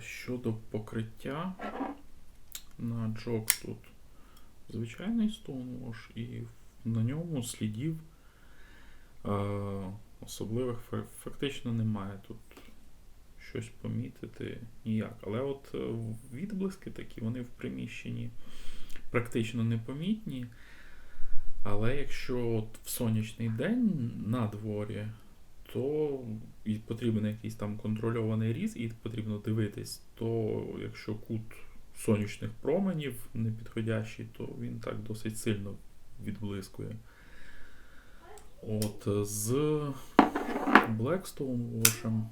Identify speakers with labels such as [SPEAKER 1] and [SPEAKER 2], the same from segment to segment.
[SPEAKER 1] щодо покриття на джок тут звичайний стоунвош, і на ньому слідів е, особливих фактично немає. Тут щось помітити ніяк. Але от е, відблиски такі, вони в приміщенні практично непомітні. Але якщо от в сонячний день на дворі, то і потрібен якийсь там контрольований різ, і потрібно дивитись, то якщо кут сонячних променів непідходящий, то він так досить сильно відблискує. От з Blackstone Wash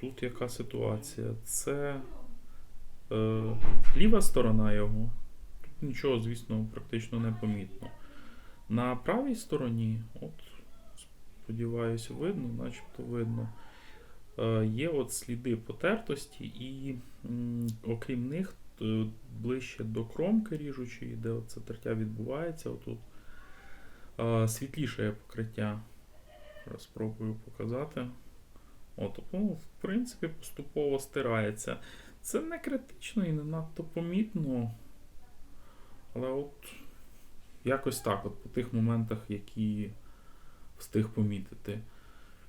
[SPEAKER 1] тут яка ситуація? Це е, ліва сторона його. Тут нічого, звісно, практично не помітно. На правій стороні, от, сподіваюся, видно, начебто видно. Е, є от сліди потертості, і окрім них, ближче до кромки ріжучої, де це тертя відбувається, отут е, світліше покриття. Зараз спробую показати. От, ну, в принципі, поступово стирається. Це не критично і не надто помітно. Але от якось так, от по тих моментах, які встиг помітити.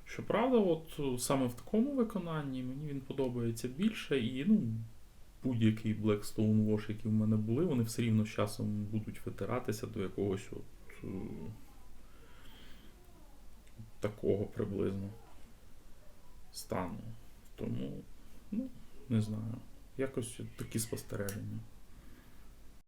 [SPEAKER 1] Щоправда, от е, саме в такому виконанні мені він подобається більше, і ну, будь-який Blackstone Wash, які в мене були, вони все рівно з часом будуть витиратися до якогось от, е, такого приблизно стану. Тому, ну, не знаю. Якось такі спостереження.